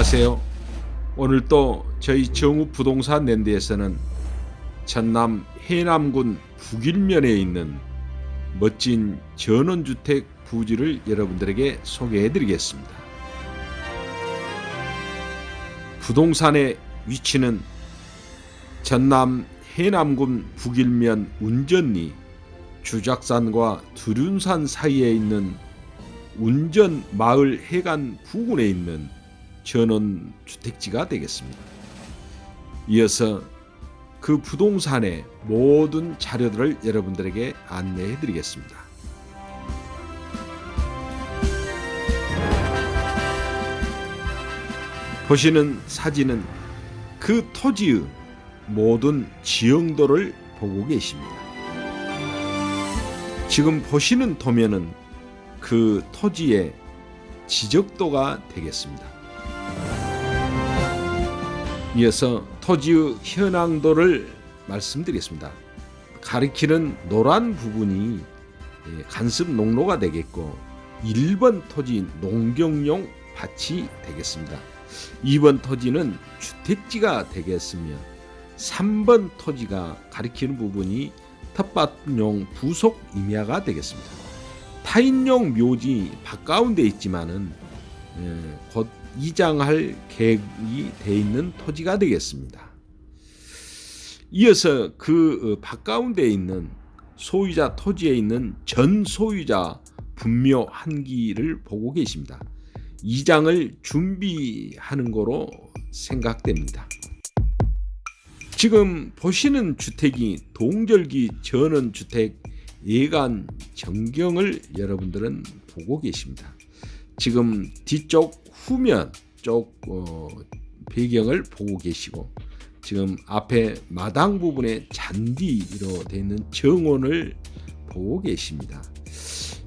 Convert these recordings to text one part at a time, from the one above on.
안녕하세요. 오늘 또 저희 정우 부동산 랜드에서는 전남 해남군 북일면에 있는 멋진 전원주택 부지를 여러분들에게 소개해 드리겠습니다. 부동산의 위치는 전남 해남군 북일면 운전리 주작산과 두륜산 사이에 있는 운전 마을 해관 부근에 있는 전원 주택지가 되겠습니다. 이어서 그 부동산의 모든 자료들을 여러분들에게 안내해 드리겠습니다. 보시는 사진은 그 토지의 모든 지형도를 보고 계십니다. 지금 보시는 도면은 그 토지의 지적도가 되겠습니다. 이어서 토지의 현황도를 말씀드리겠습니다. 가리키는 노란 부분이 예, 간습 농로가 되겠고 1번 토지 농경용 밭이 되겠습니다. 2번 토지는 주택지가 되겠으며 3번 토지가 가리키는 부분이 텃밭용 부속 임야가 되겠습니다. 타인용 묘지 바가운데 있지만은 예, 곧 이장할 계획이 돼 있는 토지가 되겠습니다. 이어서 그 어, 바가운데 있는 소유자 토지에 있는 전 소유자 분묘 한기를 보고 계십니다. 이장을 준비하는 거로 생각됩니다. 지금 보시는 주택이 동절기 전원주택 예간 전경을 여러분들은 보고 계십니다. 지금 뒤쪽 후면 쪽 어, 배경을 보고 계시고 지금 앞에 마당 부분에 잔디로 되어 있는 정원을 보고 계십니다.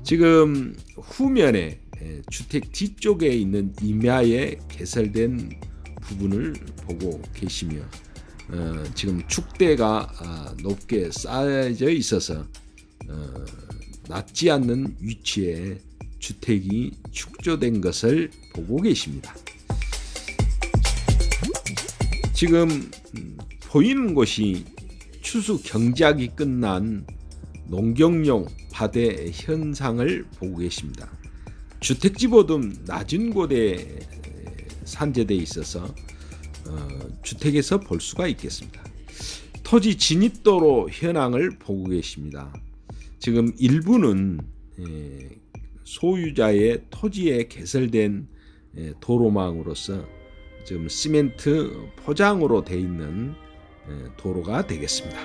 지금 후면에 예, 주택 뒤쪽에 있는 임야에 개설된 부분을 보고 계시며 어, 지금 축대가 아, 높게 쌓여져 있어서 어, 낮지 않는 위치에 주택이 축조된 것을 보고 계십니다. 지금 음, 보이는 곳이 추수 경작이 끝난 농경용 바대 현상을 보고 계십니다. 주택지보다 낮은 곳에 산재돼 있어서 어, 주택에서 볼 수가 있겠습니다. 토지 진입도로 현황을 보고 계십니다. 지금 일부는 예, 소유자의 토지에 개설된 예, 도로망으로서 지금 시멘트 포장으로 돼 있는 예, 도로가 되겠습니다.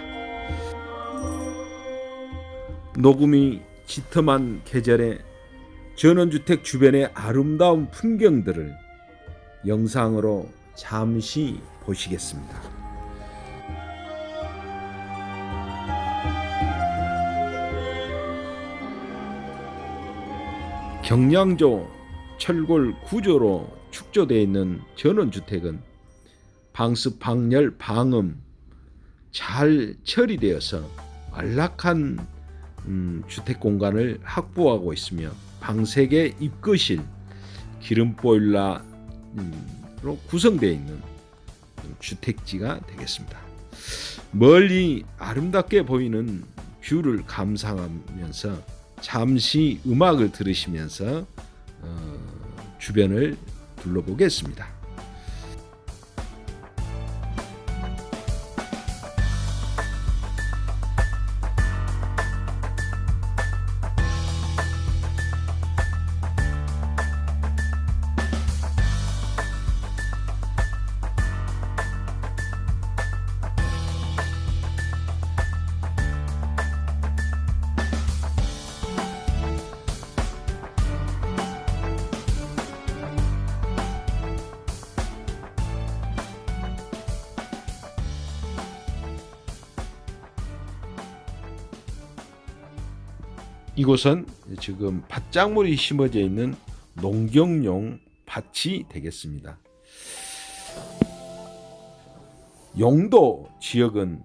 녹음이 짙음한 계절에 전원주택 주변의 아름다운 풍경들을 영상으로 잠시 보시겠습니다. 경량조 철골 구조로 축조되어 있는 전원주택은 방습, 방열, 방음 잘 처리되어서 안락한 음, 주택 공간을 확보하고 있으며 방색의 입거실, 기름 보일러로 구성되어 있는 주택지가 되겠습니다. 멀리 아름답게 보이는 뷰를 감상하면서 잠시 음악을 들으시면서 어, 주변을 둘러보겠습니다. 이곳은 지금 밭작물이 심어져 있는 농경용 밭이 되겠습니다. 용도 지역은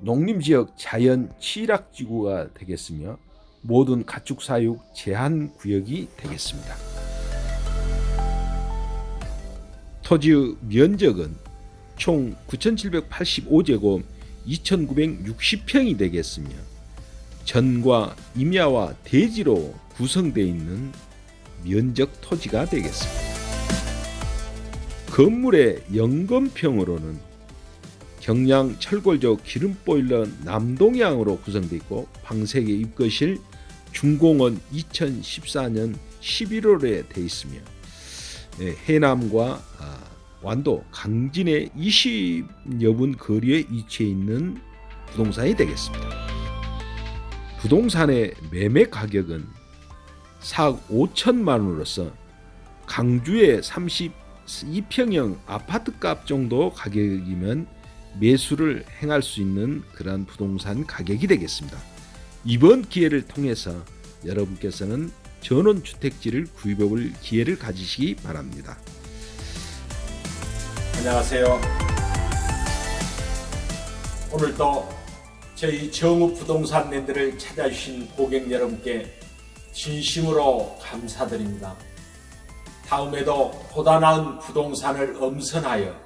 농림지역 자연 취락지구가 되겠으며 모든 가축 사육 제한 구역이 되겠습니다. 토지의 면적은 총 9,785제곱 2,960평이 되겠으며 전과 임야와 대지로 구성되어 있는 면적 토지가 되겠습니다. 건물의 영건평으로는 경량 철골조 기름보일러 남동향으로 구성되어 있고 방색의 입거실 중공은 2014년 11월에 돼 있으며 예, 해남과 아, 완도 강진의 20여 분 거리에 위치해 있는 부동산이 되겠습니다. 부동산의 매매 가격은 4억 5천만 원으로서 강주의 32평형 아파트값 정도 가격이면 매수를 행할 수 있는 그러한 부동산 가격이 되겠습니다. 이번 기회를 통해서 여러분께서는 전원주택지를 구입해 볼 기회를 가지시기 바랍니다. 안녕하세요. 오늘도 저희 정우 부동산 랜드를 찾아주신 고객 여러분께 진심으로 감사드립니다. 다음에도 보다 나은 부동산을 엄선하여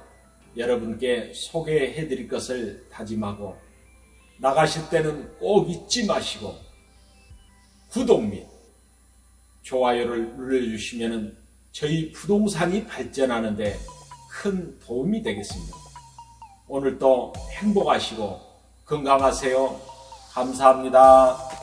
여러분께 소개해 드릴 것을 다짐하고 나가실 때는 꼭 잊지 마시고 구독 및 좋아요를 눌러주시면 저희 부동산이 발전하는데 큰 도움이 되겠습니다. 오늘도 행복하시고 건강하세요. 감사합니다.